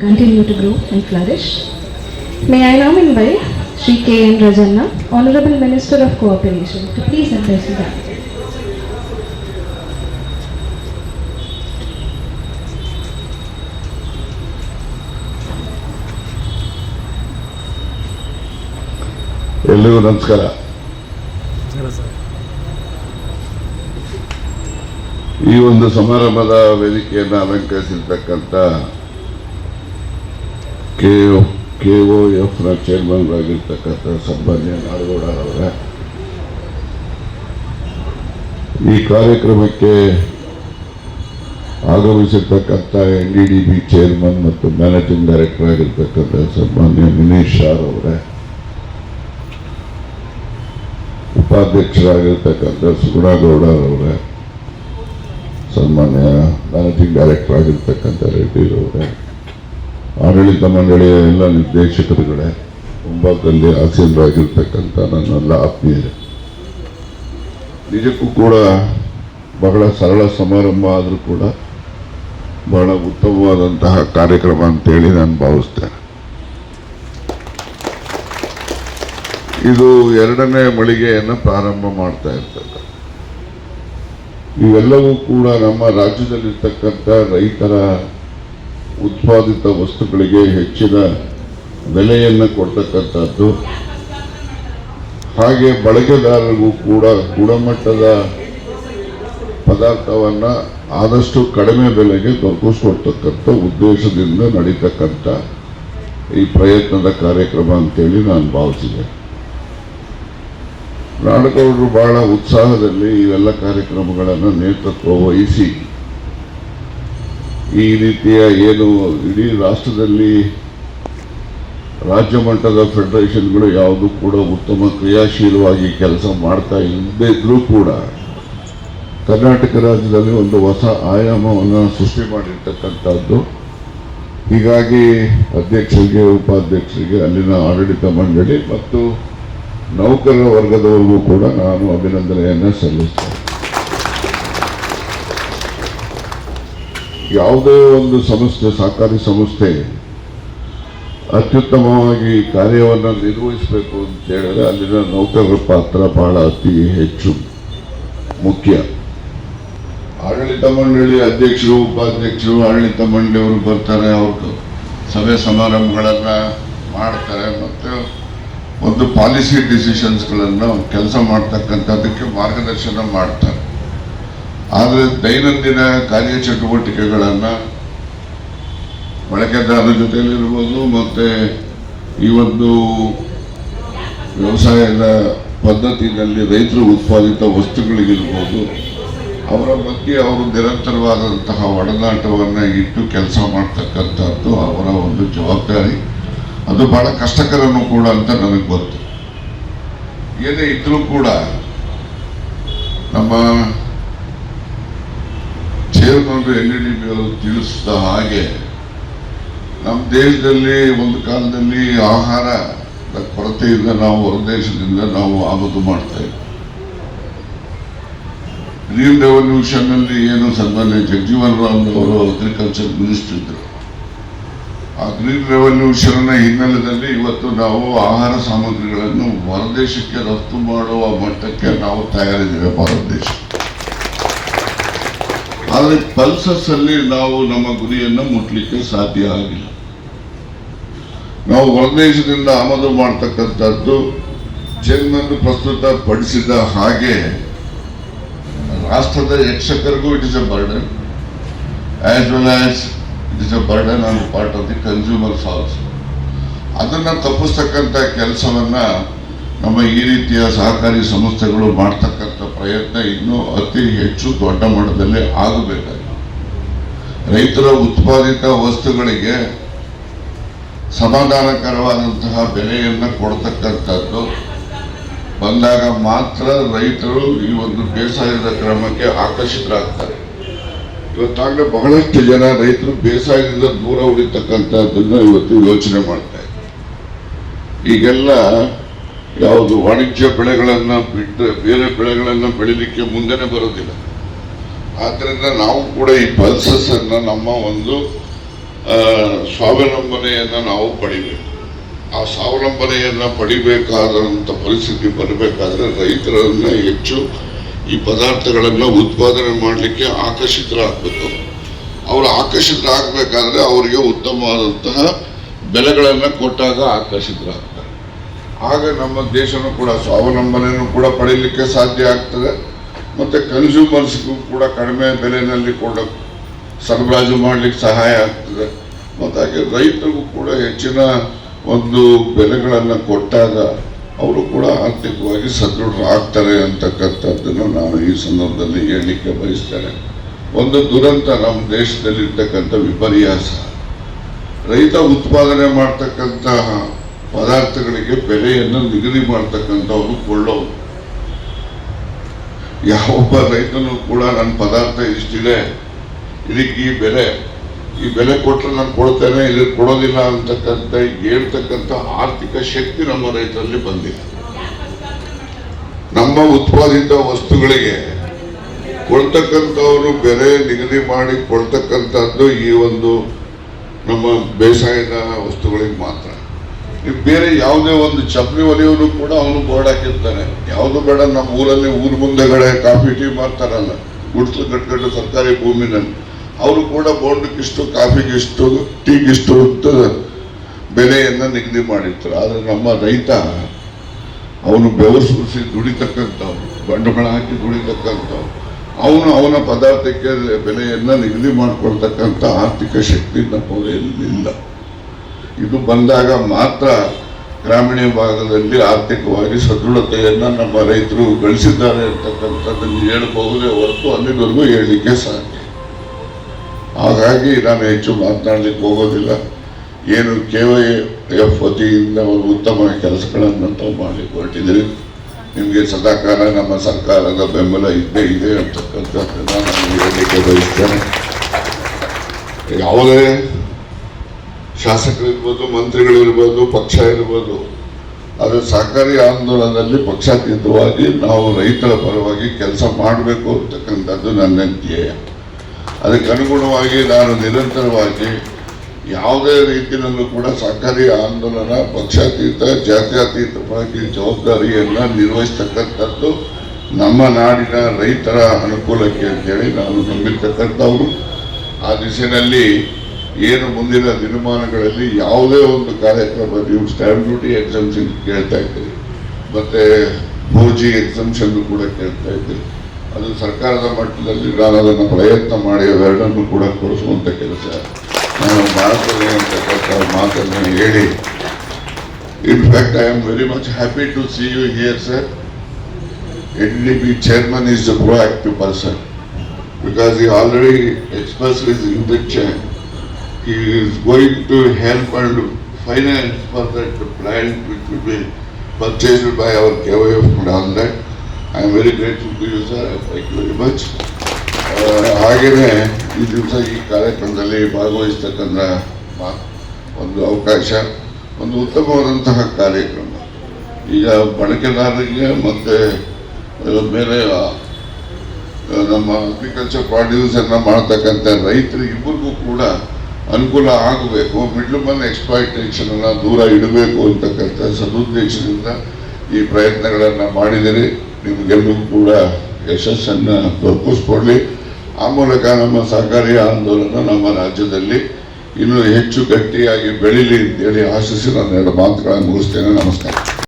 continue to grow and flourish. May I now invite Sri K. N. Rajanna, Honorable Minister of Cooperation, to please address the gathering. ಎಲ್ಲಿಗೂ ನಮಸ್ಕಾರ ಈ ಒಂದು ಸಮಾರಂಭದ ವೇದಿಕೆಯನ್ನು ಅಲಂಕರಿಸಿರ್ತಕ್ಕಂಥ K K O ಎಫ್ನ chairman ಆಗಿರ್ತಕ್ಕಂಥ ಸನ್ಮಾನ್ಯ ನಾಡಗೌಡ ಅವರ. ಈ ಕಾರ್ಯಕ್ರಮಕ್ಕೆ ಆಗಮಿಸಿರ್ತಕ್ಕಂಥ N D D B chairman ಮತ್ತು ಮ್ಯಾನೇಜಿಂಗ್ ಡೈರೆಕ್ಟರ್ ಆಗಿರ್ತಕ್ಕಂಥ ಸನ್ಮಾನ್ಯ ವಿನೇಶ್ ಶಾರ್ ಅವರೇ. ಉಪಾಧ್ಯಕ್ಷರಾಗಿರ್ತಕ್ಕಂಥ ಸುಗುಣಗೌಡ ಅವರೇ. ಸನ್ಮಾನ್ಯ ಮ್ಯಾನೇಜಿಂಗ್ ಡೈರೆಕ್ಟರ್ ಆಗಿರ್ತಕ್ಕಂಥ ರೆಡ್ಡಿ ಅವರೇ. ಆಡಳಿತ ಮಂಡಳಿಯ ಎಲ್ಲ ನಿರ್ದೇಶಕರುಗಳೇ ಮುಂಭಾಗದಲ್ಲಿ ಆಸೀನರಾಗಿರ್ತಕ್ಕಂಥ ನನ್ನೆಲ್ಲ ಆತ್ಮೀಯರೇ. ನಿಜಕ್ಕೂ ಕೂಡ ಬಹಳ ಸರಳ ಸಮಾರಂಭ ಆದರೂ ಕೂಡ ಬಹಳ ಉತ್ತಮವಾದಂತಹ ಕಾರ್ಯಕ್ರಮ ಅಂತೇಳಿ ನಾನು ಭಾವಿಸ್ತೇನೆ. ಇದು ಎರಡನೇ ಮಳಿಗೆಯನ್ನು ಪ್ರಾರಂಭ ಮಾಡ್ತಾ ಇರ್ತದೆ ಇವೆಲ್ಲವೂ ಕೂಡ ನಮ್ಮ ರಾಜ್ಯದಲ್ಲಿರ್ತಕ್ಕಂಥ ರೈತರ ಉತ್ಪಾದಿತ ವಸ್ತುಗಳಿಗೆ ಹೆಚ್ಚಿನ ಬೆಲೆಯನ್ನು ಕೊಡ್ತಕ್ಕಂಥದ್ದು. ಹಾಗೆ ಬಳಕೆದಾರರಿಗೂ ಕೂಡ ಗುಣಮಟ್ಟದ ಪದಾರ್ಥವನ್ನು ಆದಷ್ಟು ಕಡಿಮೆ ಬೆಲೆಗೆ ದೊರಕಿಸ್ಕೊಡ್ತಕ್ಕಂಥ ಉದ್ದೇಶದಿಂದ ನಡೀತಕ್ಕಂಥ ಈ ಪ್ರಯತ್ನದ ಕಾರ್ಯಕ್ರಮ ಅಂತೇಳಿ ನಾನು ಭಾವಿಸಿದೆ. ನಾಡಗೌಡರು ಬಹಳ ಉತ್ಸಾಹದಲ್ಲಿ ಇವೆಲ್ಲ ಕಾರ್ಯಕ್ರಮಗಳನ್ನು ನೇತೃತ್ವ ವಹಿಸಿ ಈ ರೀತಿಯ ಏನು ಇಡೀ ರಾಷ್ಟ್ರದಲ್ಲಿ ರಾಜ್ಯ ಮಟ್ಟದ ಫೆಡರೇಷನ್ಗಳು ಯಾವುದು ಕೂಡ ಉತ್ತಮ ಕ್ರಿಯಾಶೀಲವಾಗಿ ಕೆಲಸ ಮಾಡ್ತಾ ಇಲ್ಲದೇ ಇದ್ರೂ ಕೂಡ ಕರ್ನಾಟಕ ರಾಜ್ಯದಲ್ಲಿ ಒಂದು ಹೊಸ ಆಯಾಮವನ್ನು ಸೃಷ್ಟಿ ಮಾಡಿರ್ತಕ್ಕಂಥದ್ದು. ಹೀಗಾಗಿ ಅಧ್ಯಕ್ಷರಿಗೆ, ಉಪಾಧ್ಯಕ್ಷರಿಗೆ, ಅಲ್ಲಿನ ಆಡಳಿತ ಮಂಡಳಿ ಮತ್ತು ನೌಕರರ ವರ್ಗದವರಿಗೂ ಕೂಡ ನಾನು ಅಭಿನಂದನೆಯನ್ನು ಸಲ್ಲಿಸ್ತೇನೆ. ಯಾವುದೇ ಒಂದು ಸಂಸ್ಥೆ ಸಹಕಾರಿ ಸಂಸ್ಥೆ ಅತ್ಯುತ್ತಮವಾಗಿ ಕಾರ್ಯವನ್ನು ನಿರ್ವಹಿಸಬೇಕು ಅಂತ ಹೇಳಿದ್ರೆ ಅಲ್ಲಿನ ನೌಕರರ ಪಾತ್ರ ಬಹಳ ಅತಿ ಹೆಚ್ಚು ಮುಖ್ಯ. ಆಡಳಿತ ಮಂಡಳಿ ಅಧ್ಯಕ್ಷರು, ಉಪಾಧ್ಯಕ್ಷರು, ಆಡಳಿತ ಮಂಡಳಿಯವರು ಬರ್ತಾರೆ ಅವ್ರದ್ದು ಸಭೆ ಸಮಾರಂಭಗಳನ್ನು ಮಾಡ್ತಾರೆ ಮತ್ತು ಒಂದು ಪಾಲಿಸಿ ಡಿಸಿಷನ್ಸ್ಗಳನ್ನು ಕೆಲಸ ಮಾಡ್ತಕ್ಕಂಥದ್ದಕ್ಕೆ ಮಾರ್ಗದರ್ಶನ ಮಾಡ್ತಾರೆ. ಆದರೆ ದೈನಂದಿನ ಕಾರ್ಯಚಟುವಟಿಕೆಗಳನ್ನು ಬಳಕೆದಾರರ ಜೊತೆಯಲ್ಲಿರ್ಬೋದು ಮತ್ತು ಈ ಒಂದು ವ್ಯವಸಾಯದ ಪದ್ಧತಿಯಲ್ಲಿ ರೈತರು ಉತ್ಪಾದಿತ ವಸ್ತುಗಳಿಗಿರ್ಬೋದು, ಅವರ ಬಗ್ಗೆ ಅವರು ನಿರಂತರವಾದಂತಹ ಒಡನಾಟವನ್ನು ಇಟ್ಟು ಕೆಲಸ ಮಾಡ್ತಕ್ಕಂಥದ್ದು ಅವರ ಒಂದು ಜವಾಬ್ದಾರಿ. ಅದು ಬಹಳ ಕಷ್ಟಕರನೂ ಕೂಡ ಅಂತ ನನಗೆ ಗೊತ್ತು. ಏನೇ ಇದ್ರೂ ಕೂಡ ನಮ್ಮ ಚೇರ್ಮನ್ ಎನ್ ಡಿ ಬಿ ಅವರು ತಿಳಿಸಿದ ಹಾಗೆ ನಮ್ಮ ದೇಶದಲ್ಲಿ ಒಂದು ಕಾಲದಲ್ಲಿ ಆಹಾರ ಕೊರತೆಯಿಂದ ನಾವು ಹೊರದೇಶದಿಂದ ನಾವು ಆಮದು ಮಾಡ್ತಾ ಇದ್ವಿ. ಗ್ರೀನ್ ರೆವಲ್ಯೂಷನ್ ಅಲ್ಲಿ ಏನು ಸನ್ಮಾನ್ಯ ಜಗಜೀವನ್ ರಾಮ್ ಅವರು ಅಗ್ರಿಕಲ್ಚರ್ ಮಿನಿಸ್ಟರ್ ಇದ್ರು. ಆ ಗ್ರೀನ್ ರೆವಲ್ಯೂಷನ್ ಹಿನ್ನೆಲೆಯಲ್ಲಿ ಇವತ್ತು ನಾವು ಆಹಾರ ಸಾಮಗ್ರಿಗಳನ್ನು ಹೊರದೇಶಕ್ಕೆ ರಫ್ತು ಮಾಡುವ ಮಟ್ಟಕ್ಕೆ ನಾವು ತಯಾರಿದ್ದೇವೆ, ಭಾರತ ದೇಶ. ಆದರೆ ಪಲ್ಸಸ್ ಅಲ್ಲಿ ನಾವು ನಮ್ಮ ಗುರಿಯನ್ನು ಮುಟ್ಲಿಕ್ಕೆ ಸಾಧ್ಯ ಆಗಿಲ್ಲ. ನಾವು ಹೊರದೇಶದಿಂದ ಆಮದು ಮಾಡ್ತಕ್ಕಂಥದ್ದು ಚೆನ್ನನ್ನು ಪ್ರಸ್ತುತ ಪಡಿಸಿದ ಹಾಗೆ ರಾಷ್ಟ್ರದ ಯಕ್ಷಕರಿಗೂ it is a burden as well as it is a burden on part of the consumers also ಅದನ್ನ ತಪ್ಪಿಸ್ತಕ್ಕಂಥ ಕೆಲಸವನ್ನ ನಮ್ಮ ಈ ರೀತಿಯ ಸಹಕಾರಿ ಸಂಸ್ಥೆಗಳು ಮಾಡ್ತಕ್ಕಂಥ ಪ್ರಯತ್ನ ಇನ್ನೂ ಅತಿ ಹೆಚ್ಚು ದೊಡ್ಡ ಮಟ್ಟದಲ್ಲಿ ಆಗಬೇಕಾಗಿದೆ. ರೈತರ ಉತ್ಪಾದಿತ ವಸ್ತುಗಳಿಗೆ ಸಮಾಧಾನಕರವಾದಂತಹ ಬೆಲೆಯನ್ನು ಕೊಡ್ತಕ್ಕಂಥದ್ದು. ಬಂದಾಗ ಮಾತ್ರ ರೈತರು ಈ ಒಂದು ಬೇಸಾಯದ ಕ್ರಮಕ್ಕೆ ಆಕರ್ಷಿತರಾಗ್ತಾರೆ. ಇವತ್ತಾಗಲೇ ಬಹಳಷ್ಟು ಜನ ರೈತರು ಬೇಸಾಯದಿಂದ ದೂರ ಉಳಿತಕ್ಕಂಥದ್ದನ್ನು ಇವತ್ತು ಯೋಚನೆ ಮಾಡ್ತಾರೆ ಈಗೆಲ್ಲ ಯಾವುದು ವಾಣಿಜ್ಯ ಬೆಳೆಗಳನ್ನು ಬಿಟ್ಟರೆ ಬೇರೆ ಬೆಳೆಗಳನ್ನು ಬೆಳಿಲಿಕ್ಕೆ ಮುಂದೆನೆ ಬರೋದಿಲ್ಲ. ಆದ್ದರಿಂದ ನಾವು ಕೂಡ ಈ ಪಲ್ಸಸ್ ಅನ್ನ ನಮ್ಮ ಒಂದು ಸ್ವಾವಲಂಬನೆಯನ್ನು ನಾವು ಪಡಿಬೇಕು. ಆ ಸ್ವಾವಲಂಬನೆಯನ್ನು ಪಡಿಬೇಕಾದಂಥ ಪರಿಸ್ಥಿತಿ ಬರಬೇಕಾದ್ರೆ ರೈತರನ್ನು ಹೆಚ್ಚು ಈ ಪದಾರ್ಥಗಳನ್ನು ಉತ್ಪಾದನೆ ಮಾಡಲಿಕ್ಕೆ ಆಕರ್ಷಿತರಾಗಬೇಕು. ಅವರು ಆಕರ್ಷಿತರಾಗಬೇಕಾದ್ರೆ ಅವರಿಗೆ ಉತ್ತಮವಾದಂತಹ ಬೆಲೆಗಳನ್ನು ಕೊಟ್ಟಾಗ ಆಕರ್ಷಿತರಾಗ್ತಾರೆ ಆಗ ನಮ್ಮ ದೇಶನೂ ಕೂಡ ಸ್ವಾವಲಂಬನೆಯನ್ನು ಕೂಡ ಪಡೀಲಿಕ್ಕೆ ಸಾಧ್ಯ ಆಗ್ತದೆ. ಮತ್ತು ಕನ್ಸ್ಯೂಮರ್ಸ್ಗೂ ಕೂಡ ಕಡಿಮೆ ಬೆಲೆಯಲ್ಲಿ ಕೂಡ ಸರಬರಾಜು ಮಾಡಲಿಕ್ಕೆ ಸಹಾಯ ಆಗ್ತದೆ. ಮತ್ತು ಹಾಗೆ ರೈತರಿಗೂ ಕೂಡ ಹೆಚ್ಚಿನ ಒಂದು ಬೆಲೆಗಳನ್ನು ಕೊಟ್ಟಾಗ ಅವರು ಕೂಡ ಆರ್ಥಿಕವಾಗಿ ಸದೃಢರಾಗ್ತಾರೆ ಅಂತಕ್ಕಂಥದ್ದನ್ನು ನಾನು ಈ ಸಂದರ್ಭದಲ್ಲಿ ಹೇಳಲಿಕ್ಕೆ ಬಯಸ್ತೇನೆ. ಒಂದು ದುರಂತ ನಮ್ಮ ದೇಶದಲ್ಲಿರ್ತಕ್ಕಂಥ ವಿಪರ್ಯಾಸ. ರೈತ ಉತ್ಪಾದನೆ ಮಾಡ್ತಕ್ಕಂತಹ ಪದಾರ್ಥಗಳಿಗೆ ಬೆಲೆಯನ್ನು ನಿಗದಿ ಮಾಡ್ತಕ್ಕಂಥವ್ರು ಕೊಳ್ಳೋರು. ಯಾವೊಬ್ಬ ರೈತನು ಕೂಡ ನನ್ನ ಪದಾರ್ಥ ಇಷ್ಟಿದೆ. ಇದಕ್ಕೆ ಈ ಬೆಲೆ ಈ ಬೆಲೆ ಕೊಟ್ಟರೆ ನಾನು ಕೊಡ್ತೇನೆ ಇದಕ್ಕೆ ಕೊಡೋದಿಲ್ಲ ಅಂತಕ್ಕಂಥ ಹೇಳ್ತಕ್ಕಂಥ ಆರ್ಥಿಕ ಶಕ್ತಿ ನಮ್ಮ ರೈತರಲ್ಲಿ ಬಂದಿದೆ. ನಮ್ಮ ಉತ್ಪಾದಿತ ವಸ್ತುಗಳಿಗೆ ಕೊಡ್ತಕ್ಕಂಥವರು ಬೆಲೆ ನಿಗದಿ ಮಾಡಿ ಕೊಡ್ತಕ್ಕಂಥದ್ದು ಈ ಒಂದು ನಮ್ಮ ಬೇಸಾಯದ ವಸ್ತುಗಳಿಗೆ ಮಾತ್ರ. ಬೇರೆ ಯಾವುದೇ ಒಂದು ಚಪ್ಪಲಿ ಒಲೆಯವನು ಕೂಡ ಅವನು ಬೋರ್ಡ್ ಹಾಕಿರ್ತಾನೆ. ಯಾವುದು ಬೇಡ, ನಮ್ಮ ಊರಲ್ಲಿ ಊರು ಮುಂದೆಗಡೆ ಕಾಫಿ ಟೀ ಮಾಡ್ತಾರಲ್ಲ, ಗುಡ್ಸ್ಲು ಕಟ್ಕೊಂಡು ಸರ್ಕಾರಿ ಭೂಮಿನಲ್ಲಿ. ಅವರು ಕೂಡ ಬೋರ್ಡ್ಗಿಷ್ಟು ಕಾಫಿಗಿಷ್ಟು ಟೀಗಿಷ್ಟು ಅಂತ ಬೆಲೆಯನ್ನು ನಿಗದಿ ಮಾಡಿರ್ತಾರೆ. ಆದರೆ ನಮ್ಮ ರೈತ, ಅವನು ಬೆವರು ಸುರಿಸಿ ದುಡಿತಕ್ಕಂಥವ್ನು ಬಂಡವಾಳ ಹಾಕಿ ದುಡಿತಕ್ಕಂಥವ್ರು. ಅವನು ಅವನ ಪದಾರ್ಥಕ್ಕೆ ಬೆಲೆಯನ್ನು ನಿಗದಿ ಮಾಡಿಕೊಳ್ತಕ್ಕಂಥ ಆರ್ಥಿಕ ಶಕ್ತಿ ನಮ್ಮ ಇಲ್ಲ. ಇದು ಬಂದಾಗ ಮಾತ್ರ ಗ್ರಾಮೀಣ ಭಾಗದಲ್ಲಿ ಆರ್ಥಿಕವಾಗಿ ಸದೃಢತೆಯನ್ನು ನಮ್ಮ ರೈತರು ಗಳಿಸಿದ್ದಾರೆ ಅಂತಕ್ಕಂಥದ್ದನ್ನು ಹೇಳಬಹುದೇ ಹೊರತು ಅಲ್ಲಿವರೆಗೂ ಹೇಳಲಿಕ್ಕೆ ಸಾಧ್ಯ ಹಾಗಾಗಿ ನಾನು ಹೆಚ್ಚು ಮಾತನಾಡಲಿಕ್ಕೆ ಹೋಗೋದಿಲ್ಲ. ಏನು ಕೆ ವೈ ಎಫ್ ವತಿಯಿಂದ ಒಂದು ಉತ್ತಮ ಕೆಲಸಗಳನ್ನು ತಾವು ಮಾಡಿ ಹೊರಟಿದ್ದೀರಿ ನಿಮಗೆ ಸದಾಕಾಲ ನಮ್ಮ ಸರ್ಕಾರದ ಬೆಂಬಲ ಇದ್ದೇ ಇದೆ ಅಂತಕ್ಕಂಥದ್ದನ್ನು ನಾನು ಹೇಳಲಿಕ್ಕೆ ಬಯಸ್ತೇನೆ. ಯಾವುದೇ ಶಾಸಕರಿರ್ಬೋದು ಮಂತ್ರಿಗಳಿರ್ಬೋದು ಪಕ್ಷ ಇರ್ಬೋದು, ಅದು ಸಹಕಾರಿ ಆಂದೋಲನದಲ್ಲಿ ಪಕ್ಷಾತೀತವಾಗಿ ನಾವು ರೈತರ ಪರವಾಗಿ ಕೆಲಸ ಮಾಡಬೇಕು ಅಂತಕ್ಕಂಥದ್ದು ನನ್ನ ಧ್ಯೇಯ ಅದಕ್ಕೆ ಅನುಗುಣವಾಗಿ ನಾನು ನಿರಂತರವಾಗಿ ಯಾವುದೇ ರೀತಿಯಲ್ಲೂ ಕೂಡ ಸಹಕಾರಿ ಆಂದೋಲನ, ಪಕ್ಷಾತೀತ ಜಾತ್ಯತೀತವಾಗಿ ಜವಾಬ್ದಾರಿಯನ್ನು ನಿರ್ವಹಿಸ್ತಕ್ಕಂಥದ್ದು ನಮ್ಮ ನಾಡಿನ ರೈತರ ಅನುಕೂಲಕ್ಕೆ ಅಂತೇಳಿ ನಾನು ನಂಬಿರ್ತಕ್ಕಂಥವ್ರು. ಆ ದಿಶೆಯಲ್ಲಿ ಏನು ಮುಂದಿನ ದಿನಮಾನಗಳಲ್ಲಿ ಯಾವುದೇ ಒಂದು ಕಾರ್ಯಕ್ರಮ ನೀವು ಸ್ಟ್ಯಾಂಪ್ ಡ್ಯೂಟಿ ಎಕ್ಸಮ್ಷನ್ ಕೇಳ್ತಾ ಇದ್ದೀರಿ. ಮತ್ತೆ ಭೋಜಿ ಎಕ್ಸಾಮ್ಷನ್ ಕೂಡ ಕೇಳ್ತಾ ಇದ್ದೀರಿ. ಅದು ಸರ್ಕಾರದ ಮಟ್ಟದಲ್ಲಿ ನಾನು ಅದನ್ನು ಪ್ರಯತ್ನ ಮಾಡಿ ಅವೆರಡನ್ನು ಕೂಡ ಕೊಡಿಸುವಂಥ ಕೆಲಸ ನಾನು ಮಾಡ್ತೇನೆ ಅಂತಕ್ಕಂಥ ಮಾತನ್ನು ಹೇಳಿ. In fact I am very much happy to see you here sir chairman chairman is a person because because already express intention. He is going to help and finance for that plant which will be purchased by our all that. I am very grateful to you sir, thank you very much. ಹಾಗೆಯೇ ಈ ದಿವಸ ಈ ಕಾರ್ಯಕ್ರಮದಲ್ಲಿ ಭಾಗವಹಿಸ್ತಕ್ಕಂಥ ಒಂದು ಅವಕಾಶ ಒಂದು ಉತ್ತಮವಾದಂತಹ ಕಾರ್ಯಕ್ರಮ ಈಗ ಬಳಕೆದಾರರಿಗೆ ಮತ್ತು ಬೇರೆ ನಮ್ಮ ಅಗ್ರಿಕಲ್ಚರ್ ಪ್ರಾಡ್ಯೂಸನ್ನು ಮಾಡ್ತಕ್ಕಂಥ ರೈತರಿಗೆ ಇಬ್ಬರಿಗೂ ಕೂಡ ಅನುಕೂಲ ಆಗಬೇಕು ಮಿಡ್ಲ್ ಮನ್ ಎಕ್ಸ್ಪ್ಲಾಯಿಟೇಷನ್ ಅನ್ನ ದೂರ ಇಡಬೇಕು ಅಂತಕ್ಕಂಥ ಸದುದ್ದೇಶದಿಂದ ಈ ಪ್ರಯತ್ನಗಳನ್ನು ಮಾಡಿದರೆ. ನಿಮಗೆಲ್ಲರಿಗೂ ಕೂಡ ಯಶಸ್ಸನ್ನು ದೊರಕಿಸ್ಕೊಡ್ಲಿ ಆ ಮೂಲಕ ನಮ್ಮ ಸಹಕಾರಿ ಆಂದೋಲನ ನಮ್ಮ ರಾಜ್ಯದಲ್ಲಿ ಇನ್ನೂ ಹೆಚ್ಚು ಗಟ್ಟಿಯಾಗಿ ಬೆಳೀಲಿ ಅಂತೇಳಿ ಆಶಿಸಿ ನಾನು ಎರಡು ಮಾತುಗಳನ್ನು ಮುಗಿಸ್ತೇನೆ. ನಮಸ್ಕಾರ.